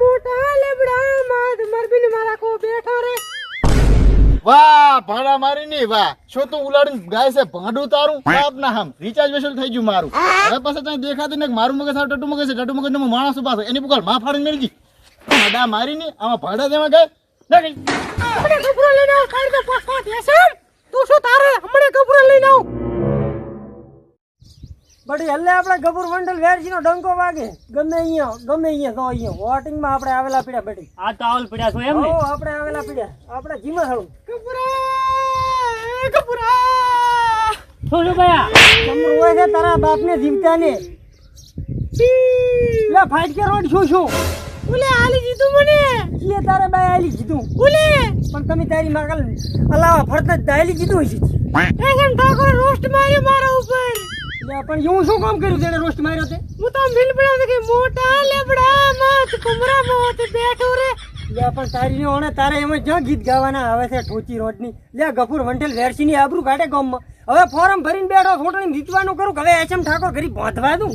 મોટા લેબડા માર મરબીને મારા કો બેઠો રે. વાહ ભાડા મારી ની વાહ. શું તું ઉલાડીને ગાય છે ભાડું તારું? બાપ ના હમ. રિચાર્જ વસૂલ થઈ ગયું મારું. હવે પછી તને દેખાતું ને મારું મગજ સારું ટટુ મગજ છે. ટટુ મગજ નો માણસ પાછો એની પુકારમાં ફાડીને મેળજી ભાડા મારી ની આમાં ભાડા દેવા ગઈ? ના લઈને બડી એટલે આપણે ગભુર મંડળ વેરજી નો ડંકો વાગે. ગમે અહીંયા ગમે અહીંયા તો અહીંયા વોટિંગમાં આપણે આવેલા પીડ્યા બડી આ તો આવલ પડ્યા છો એમ ને? આપણે આવેલા પીડ્યા. આપણે જીમા હળું કપુરા કપુરા શું ગયા તમરો હોય ને તારા બાપ ને જીવતા ને લે ફાઈટ કે રોડ શું શું ઉલે આલી જીધું મને. જીએ તારે બાય આલી જીધું. ઉલે. પણ તમે તારી માગલ અલાવા ફરતા જ આલી કીધું એ કેમ ઠાકોર રોસ્ટ માર્યો મારા ઉપર. પણ એવું શું કામ કર્યું તેણે રોસ્ટ માર્યો તે? હું તો મિલ પડ્યો કે મોટા લેબડા મત કુમરા મોત બેઠો રે. લે પણ તારી ઓણે તારે એમાં જ ગીત ગાવાના આવે છે ઠોચી રોડની લે ગફુર વંટેલ વેરસીની આબરૂ કાઢે ગામમાં. હવે ફોરમ ભરીને બેઠો ફોટોની જીતવાનું કરું હવે એચએમ ઠાકોર ઘરી બાંધવા દઉં?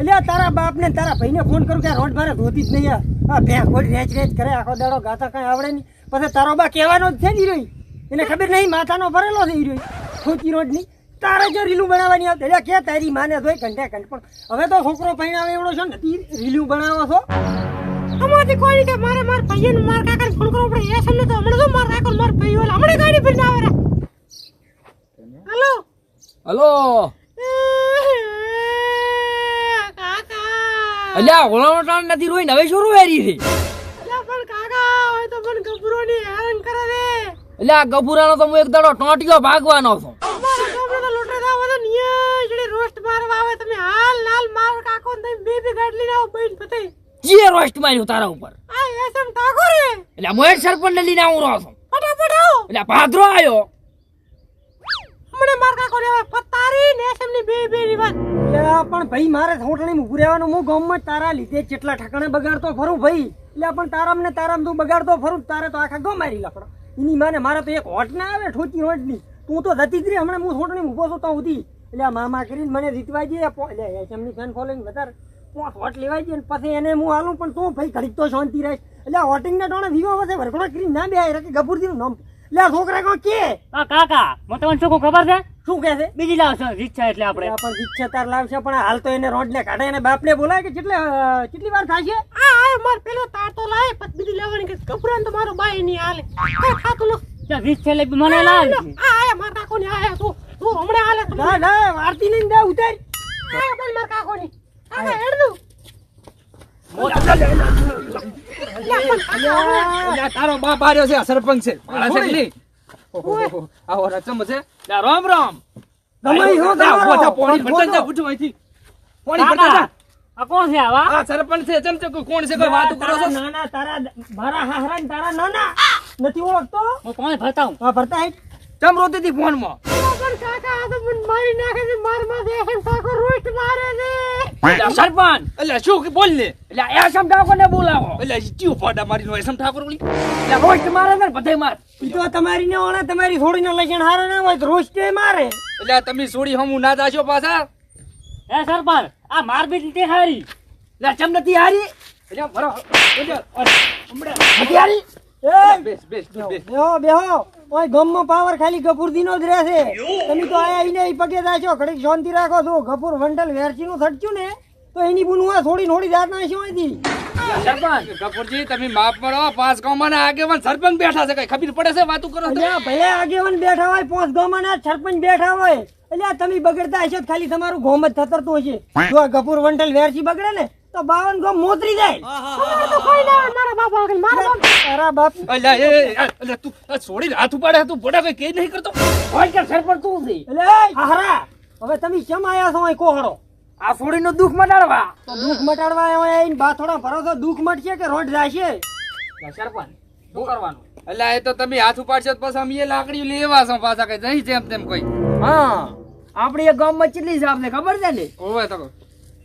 એટલે તારા બાપને ને તારા ભાઈને ફોન કરું કે રોડ ભારે ધોતી જ નહીં આ. ભેં ખોડી રેચ રેચ કરે આખો દાડો ગાતા કઈ આવડે નહીં. પછી તારો બા કહેવાનો જ છે ને ઈ એને ખબર નહીં માથાનો ભરેલો છે ઈ રહ્યો. ઠોચી રોડની તારે જો રીલું બનાવવાની આવતી. એટલે કે તારી માને ધોઈ ઘંટે ઘંટ પણ હવે તો છોકરો પૈણાવે એવડો છે ને તી રીલું બનાવો છો. અમારથી કોઈ નહીં કે મારે માર ભાઈને માર કાકાને ફોન કરવો પડે. એ સમજે તો હમણાં તો માર કાકો માર ભાઈ ઓલા હમણાં ગાડી ભરીને આવે રે. હલો? હલો? અલ્યા હોળાનો ટાણ નથી રોઈને હવે શું રોવેરી છે? અલ્યા પણ કાકા હોય તો પણ ગભરો ની હેરાન કરે રે અલ્યા આ ગભુરાનો તો હું એક દાડો ટોટિયો ભાગવાનો છું અમારા ગામનો તો લોટરે દાવ તો નિયા જડે રોસ્ટ મારવા આવે તમે હાલ નાલ માર કાકો ને તમે બે ગાડલી ગાડી બઈન પતે. જે રોસ્ટ માર્યો તારા ઉપર. આ એસમ ઠાકોર. રે એટલે મોય સરપંચ ને લઈને આવું રહ્યો છું. ફટાફટ આવો. એટલે ભાદરો આવ્યો હમણે માર કાકો ને પતારી ને એસમની બે બે ની વાત પણ ભાઈ મારે થોટણી ઊભું રહેવાનું. હું ગામમાં જ તારા લીધે જેટલા ઠકાણે બગાડતો ફરું ભાઈ. એટલે પણ તારામ ને તારામ તું બગાડતો ફરું તારે તો આખા ગો મારી લફડો. એની માને મારે તો એક હોટ ના આવે ઠોચી હોટની તું તો જતી જ રે હમણાં હું થોટણી મૂકો છું તો સુધી. એટલે મામા કરીને મને જીતવા જઈએ એટલે એસએમની ફેન ફોલોઈંગ વધારે. પાંચ હોટ લેવાય જઈએ પછી એને હું હાલું પણ તું ભાઈ ઘડીક તો શાંતિ રહીશ એટલે આ હોટિંગ ના ટોણે વિવો વસે વરઘોડા કરીને ના બે કે ગભુરજી નું નામ. એટલે આ છોકરા કહો કે? આ કાકા મને તમને શું ખબર છે? શું કહે છે? બીજી લાવશો ઈચ્છા એટલે આપણે. આપણે પણ ઈચ્છા તાર લાવશે પણ હાલ તો એને રોડ ને કાઢે એને બાપને બોલાય કે કેટલે કેટલી વાર થાય છે આ આ માર પેલો તાર તો લાય પછી બીજી લેવાની કે ગભરાન તો મારો બાઈ ની હાલે. કઈ ખાતું લો. વીસ છેલ્લે મને લાવ. આ આયા માર કાકો ની આયા તું તું હમણે હાલે તું ના ના વારતી નહીં દે ઉતાર. બોલ માર કાકો ની. કાકા હેડનું તારો બાપ આર્યો છે આ સરપંચ છે. મારા છે નહીં? ઓહો, આવો રચમ છે? રામ રામ. ગમે ઈ હો થા, પોણી થા. ઉઠો અહીંથી. પોણી ભરતા આ કોણ છે આવા? આ સરપંચ છે ચમ ચમ કોણ છે કોઈ વાત કરો છો? તારા નાના તારા મારા હાહરા તારા નાના નથી ઓળખતો. હું કોણ ભરતા હું હા ભરતા હેઠ. ચમ રોતી હતી ફોનમાં કાકા આ તો મને મારી નાખે છે મારમાં મારે છે. સરપંચ એટલે શું કે બોલ ને? એટલે એસમ ઠાકોર ને બોલાવો. એટલે ચિયો ફાડા મારી નો એસમ ઠાકોર બોલી એટલે મારે ને બધે માર. તો તમારી ને ઓળે તમારી થોડી ના લક્ષણ હારા ના હોય તો તે મારે. એટલે તમે સોડી હમું ના દાશો પાછા? હે સરપંચ આ માર તે હારી. એટલે ચમ નથી હારી? એટલે ભરો એટલે હમણાં હારી? એ બેસ બેસ બેસ બેસ. બેહો બેહો. ઓય ગમમાં પાવર ખાલી ગફુરદી જ રહેશે તમે તો આયા ઈને ઈ પગે જાશો ઘડીક શાંતિ રાખો છો. ગફુર વંડલ વેરસી નું થડચ્યું ને તો એની બુનવા થોડી થોડી જાત નાખ્યો અહીંથી સરપંચ. કપૂરજી તમે માફ કરો. પાંચ ગામમાં આગેવાન સરપંચ બેઠા છે. કઈ ખબર પડે છે વાતું કરો ભલે આગેવાન બેઠા હોય પાંચ ગામમાં સરપંચ બેઠા હોય. એટલે તમે બગડતા હશો ખાલી તમારું ગોમ જ થતરતું હશે. જો આ ગફુર વંડલ વેરસી બગડે ને તો બાવન ગોમ મોતરી જાય. બાપા આગળ મારા બાપ. તારા બાપ. અલ્યા એ અલ્યા તું છોડી હાથ ઉપાડે તું બોડા કઈ કે નહીં કરતો? હોય કે સરપંચ તું છે એટલે હારા હવે તમે કેમ આયા છો અહીં કોહડો આ છોડીનો દુઃખ મટાડવા. તો દુઃખ મટાડવા હોય આઈને બાથોડા ભરો તો દુઃખ મટશે કે રોડ જાશે? સરપંચ શું કરવાનું? અલ્યા એ તો તમે હાથ ઉપાડશો તો પછી અમે એ લાકડી લેવા છો પાછા કઈ નહીં જેમ તેમ કોઈ. હા આપણી એક ગામમાં કેટલી છે આપને ખબર છે ને? ઓવે તો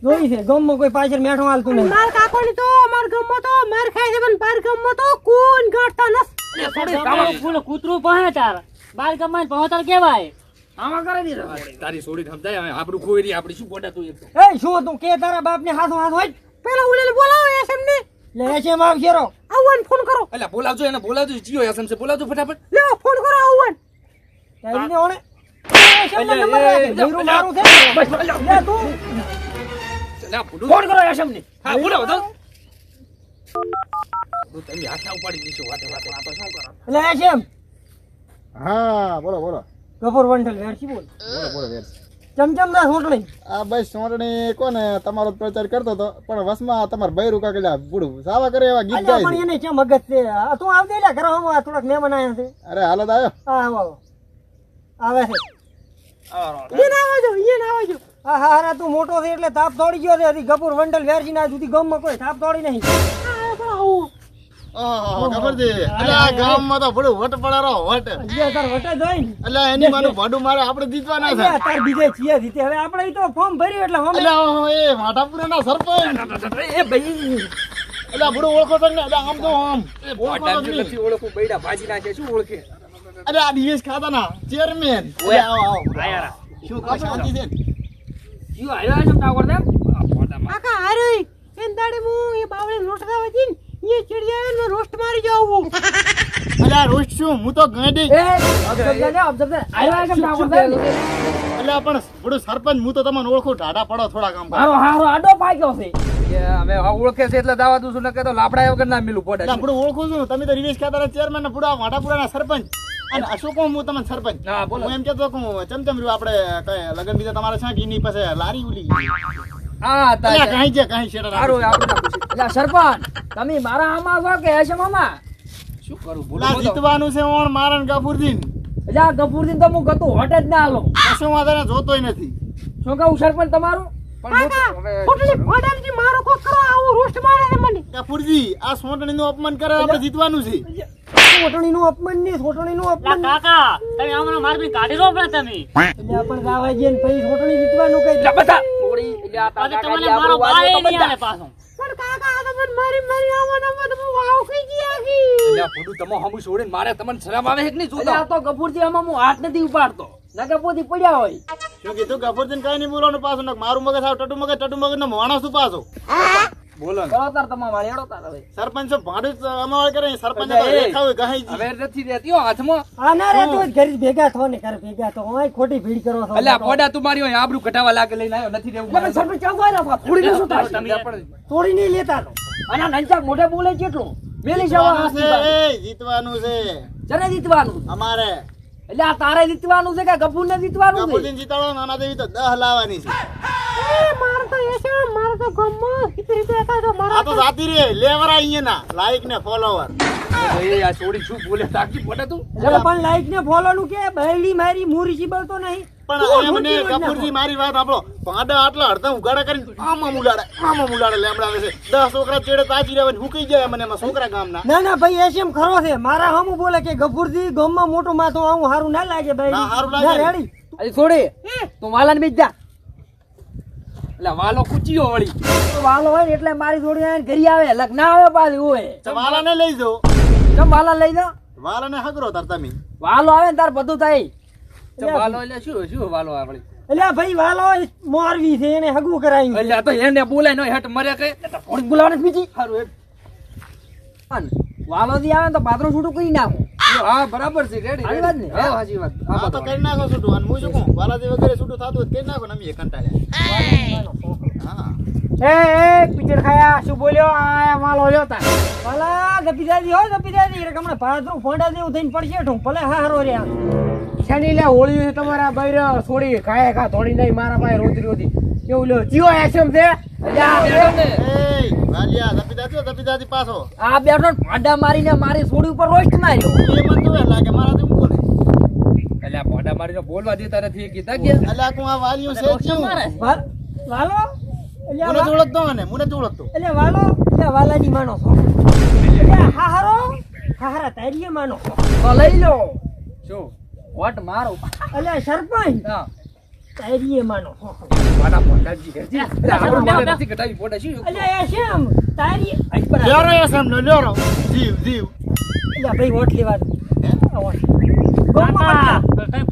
જોઈ છે ગામમાં કોઈ પાછળ મેઠો હાલતું નહીં માર કાકો ની તો માર ગામમાં તો માર ખાય છે પણ બાર ગામમાં તો કોણ ગાંઠતા નથી તમારું ફૂલ કૂતરું પહે તાર. બાર ગમમાં પહોંચાર કેવાય. આમાં કરે નહીં તારી સોડી સમજાય હવે આપણું કોઈ રી આપડી શું ગોડા તું એ શું તું કે તારા બાપ ને હાથ હાથ હોય? પેલા ઉલેલ બોલાવો એસમ ને લે એસએમ આવશે રો આવન ફોન કરો. એટલે બોલાવજો એને બોલાવજો જીઓ એસએમ છે બોલાવજો ફટાફટ. લે ફોન કરો આવું તારીને ઓણે એસએમ નંબર એ, મારું છે. બસ. લે તું. ફોન કરો યશમ ને. હા બોલો તો તમે હાથા ઉપાડી દીધો વાતે વાતે. આ તો શું કરો? એટલે યશમ હા બોલો બોલો. કપૂર વંઠલ વેરસી બોલ. બોલો બોલો વેરસી ચમચમદાર સોટણી આ બસ સોંટણી કોને તમારો જ પ્રચાર કરતો હતો પણ વસમાં તમારે બૈરું કાકેલા બુડું સાવા કરે એવા ગીત ગાય પણ એને કેમ મગજ છે? આ તું આવજે લે ઘરે હમ થોડાક મહેમાન આયા છે. અરે હાલત આવ્યો હા આવો આવો. આવે છે. ઈયન આવજો ઈયન આવજો હા હા તું મોટો છે એટલે તાપ તોડી ગયો છે. હજી ગપુર વંડલ વેરજી ના સુધી ગામમાં કોઈ તાપ તોડી નહીં. આ પણ આવું ઓહો ખબર છે. એટલે આ ગામમાં તો બુડું વટ પડારો વટ. અલ્યા તાર વટે જોઈ ને. એટલે એની માનું ભાડું મારે આપણે જીતવાના છે. તાર બીજે છીએ જીતે. હવે આપણે તો ફોર્મ ભર્યું એટલે હમે એટલે એ માધાપુરાના સરપંચ. એ ભાઈ. એટલે આ ઓળખો તો ને? એટલે આમ તો આમ. ઓળખો બૈડા ભાજી નાખે શું ઓળખે? અરે આ ડીએસ ખાતાના ચેરમેન ઓય. આવો આવો. આયારા. શું શાંતિ છે ને? જીઓ આવ્યો એસએમ ટાવર ને આ બોટામાં કાકા હારે એન દાડે હું એ બાવળે રોટ ખાવા જી એ ચીડિયા ને રોસ્ટ મારી જાવું અરે આ રોસ્ટ શું? હું તો ગાંડી એ અબજબ ને અબજબ ને આવ્યો એમ ટાવર દે? એટલે પણ બુડું સરપંચ હું તો તમને ઓળખું ટાટા પડો થોડા કામ મારો હારો આડો પાક્યો છે. આ ઓળખે છે એટલે દાવા દઉં છું ને કે તો લાપડા વગર ના મિલું પડે. ઓળખું છું. તમે તો રિવેશ ખાતાના ચેરમેન ને બુડા માધાપુરાના સરપંચ. અને આ હું તમને સરપંચ? હું એમ કહેતો હું ચમચમ રહ્યું આપણે કઈ લગન બીજા તમારે છે ઘીની પાસે લારી ઉલી હા અલ્યા તા કાંઈ છે કાંઈ શેડા સારું રાખો. આપણે ના પૂછ્યું. એટલે સરપંચ તમે મારા આમાં છો કે એસએમ આમાં શું કરું? બોલો જીતવાનું છે ઓણ મારણ ગફુરદીન એટલે ગફુરદીન તો હું ગતું હોટ જ ના આલો. કશું વાંધો જોતોય નથી. શું કહું સરપંચ તમારું? પણ મારો કોક કરો આવું રોસ્ટ મારે છે મને. ગફુરજી આ સોંટણીનું અપમાન કરે આપણે જીતવાનું છે. સોટણી નું અપમાન નહીં સોટણી નું અપમાન કાકા તમે હમણાં મારી ગાડી રોપડા તમે. એટલે આપણે ગાવા જઈએ ને પછી સોટણી જીતવાનું કઈ લે બધા ઓળી, એટલે આ આજે તમને ગાડી મારો બાય નહીં બધા. આવે પાછો. પણ કાકા આ તો મારી મારી આવવાના મને હું વાવ ખાઈ ગઈ આખી. એટલે આ તમે હમું છોડીને મારે તમને શરમ આવે છે કે નહીં જોતા? આ તો ગફુરજી આમાં હું હાથ નથી ઉપાડતો. ના ગફુરજી પડ્યા હોય. શું કીધું? ગફુરજીને કઈ નહીં બોલવાનું પાછું મારું મગજ આવ ટટુ મગજ ટટુ મગજ નો માણસ તું પાછો. બોલો કરો તાર તમારે વાળી હેડો તાર હવે. સરપંચ ભાડું જ કરે સરપંચ રેખા હોય ગાય હવે નથી રહેતી હાથમાં. આ ના રે તું ઘરે ભેગા થો ને ઘરે ભેગા થો. ઓય ખોટી ભીડ કરો છો. એટલે પોડા તું મારી હોય આબરૂ કટાવા લાગે લઈને આવ્યો નથી રહેવું સરપંચ થોડી ને શું થાય થોડી નહીં લેતા તો અને મોઢે બોલે કેટલું? મેલી જવા જીતવાનું છે એ, જીતવાનું છે. જને જીતવાનું? અમારે. એટલે આ તારે જીતવાનું છે કે ગફુર ને જીતવાનું છે? ગફુર જીતાડો નાના દેવી તો દહ લાવવાની છે. એ મારે તો એસે મારે તો ગમો. તો આ મારા તો જાતી રે લેવરા અહીંયા લાઈક ને ફોલોવર એ આ છોડી શું બોલે? તાકી પોડા તું. પણ લાઈક ને ફોલો નું કે? બૈડી મારી મુરીસી બોલતો નહીં. પણ એમને ગફુરજી મારી વાત આપણો પાંડા આટલા અડધા ઉગાડા કરીને આમાં મુલાડે આમાં મુલાડે લેમડાવે છે. દસ છોકરા ચેડે તાજી રહેવાને હુકી જાય મને એમાં છોકરા ગામના. ના ના ભાઈ એસએમ ખરો છે. મારા હમું બોલે કે ગફુરજી ગામમાં મોટો માથો આવું હારું ના લાગે ભાઈ ના, હારું લાગે. રેડી. છોડી તું વાલાને બીજ જા. એટલે વાલો કૂચીયો વળી. વાલો હોય ને એટલે મારી જોડે ઘરી આવે. લગ્ન આવે પાછી હોય વાલાને લઈ જાઓ. ચમ વાલા લઈ લો વાલા ને હગરો તાર તમે? વાલો આવે ને તાર બધું થાય. તો વાલો એટલે શું શું વાલો આપણે? એટલે ભાઈ વાલો મોરવી છે એને હગું કરાવી એટલે તો એને બોલાય નો હેઠ મરે કઈ. થોડીક બોલાવને બીજી. સારું. વાલો થી આવે તો પાત્રો છૂટું કરી નાખું. હા બરાબર છે રેડી સાચી વાત ને? હા હાજી વાત. હા તો કરી નાખો છૂટું. અને હું શું કહું? વાલાજી વગેરે છૂટું થતું હોય તો કરી નાખો ને અમે કંટાળ્યા. હા. એ એ પિક્ચર ખાયા. શું બોલ્યો? આ વાલો લ્યો તા. ભલા ગપીદાજી હોય ગપીદાજી એટલે હમણાં ભાદરું ફોંડા જેવું થઈને પડશે ઠું. ભલે હારો રે શની લે હોળી છે તમારા બૈર છોડી ખાય ખા થોડી નહીં મારા પાસે રોતી રોતી કેવું લ્યો? જીઓ એસએમ છે? એ વાલિયા દપીદાજી દપીદાજી પાછો. આ બેઠો ને મારીને મારી છોડી ઉપર રોસ્ટ માર્યો એ તો લાગે મારાથી એટલે આ પોડા મારીને બોલવા દેતા નથી એ કીધા કે એટલે આ છે વાલો મને વા- જ ને મને જ ઓળખતો એટલે વાલો એટલે વાલાની માનો છો. એટલે હાહારો હાહારા તારીએ માનો છો. તો લઈ લો. શું વોટ મારો. એટલે સરપંચ તારીએ માનો છો. મારા આપણું નથી ઘટાવી પોડા શું? એટલે એ શેમ તારી આઈ પર લ્યો રો એસમ નો લ્યો રો જીવ જીવ. એટલે ભાઈ વોટ લેવા દો. વોટ.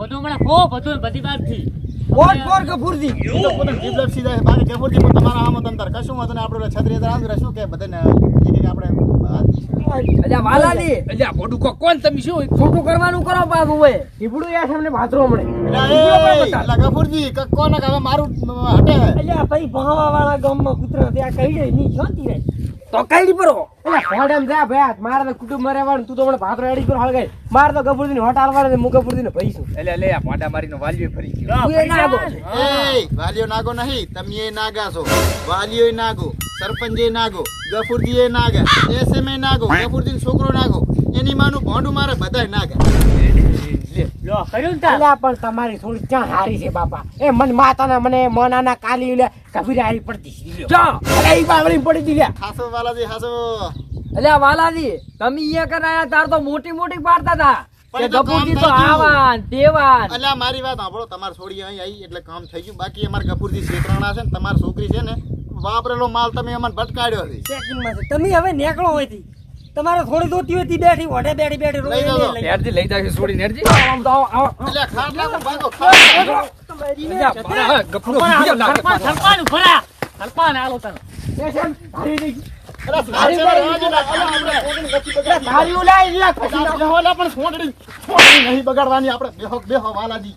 બધું મને કહો બધું બધી વાતથી વોટ ફોર ગફુરજી એ તો પોતાની જીભ લપસી છે. બાકી ગફુરજી પણ તમારા આમ તંતર કશું વાંધો. આપણે છત્રી અંદર આંધળા શું કે બધાને એક એક આપણે આ અલ્યા વાલાજી અલ્યા ભોડું કો કોણ તમે શું ખોટું કરવાનું કરો પાછું હોય યાર તમને ભાતરો મળે એલા, એ, ક- કોને કે મારું હટે અલ્યા ભાઈ ભણવા વાળા ગામમાં કૂતરા ત્યાં કઈ જાય નહીં શાંતિ રહે તો કઈડી પરો અલ્યા ફોડમ જા ભાઈ મારા તો કુટુંબ મરે વાળું તું તો મને ભાતરો એડી પર હળગાઈ માર તો ગફુરજી ની હોટ આલવાને હું ગફુરજી ને પૈસું એટલે લે આ ભાડા મારીનો વાલીઓ ફરી ગયો. તું એ એ, વાલીઓ નાગો નહીં તમે એ નાગા છો. વાલીઓ નાગો સરપંચે નાગો ગફુરજી એ નાગા એસએમએ નાગો ગફુરજી છોકરો નાગો. એની માનું ભોંડું મારે બધાય નાગા. લો કર્યું ને તાર. પણ તમારી થોડી ક્યાં હારી છે બાપા? એ મન માતાના મને મનાના કાલી લે કબીર હારી પડતી છે. જા. અલ્યા ઈ બાવળી પડી દી લ્યા. હાસો વાલાજી હાસો. અલ્યા વાલાજી તમે અહીંયા કરાયા તાર તો મોટી મોટી પાડતા હતા કે તો ગપુરજી આવાન તેવાન. અલ્યા મારી વાત સાંભળો તમારે છોડી અહીં આવી એટલે કામ થઈ ગયું. બાકી અમારે ગફુરજી શેતરાણા છે ને તમારી છોકરી છે ને વાપરેલો માલ તમે અમને ભટકાડ્યો છે. તમે હવે નીકળો હોયથી. તમારે થોડી દોતી હોય તી બેઠી ઓઢે બેઠી બેઠી રોઈ લઈ લઈ જાય છોડી નેરજી. આમ તો આવો આવો અલ્યા ખાટ લાગો ભાગો બીજો લાગે. સરપંચ સરપંચ ભરા સરપંચ આલો તને. બેસન દો ને. બગાડવાની આપણે બેહો બેહો વાલાજી.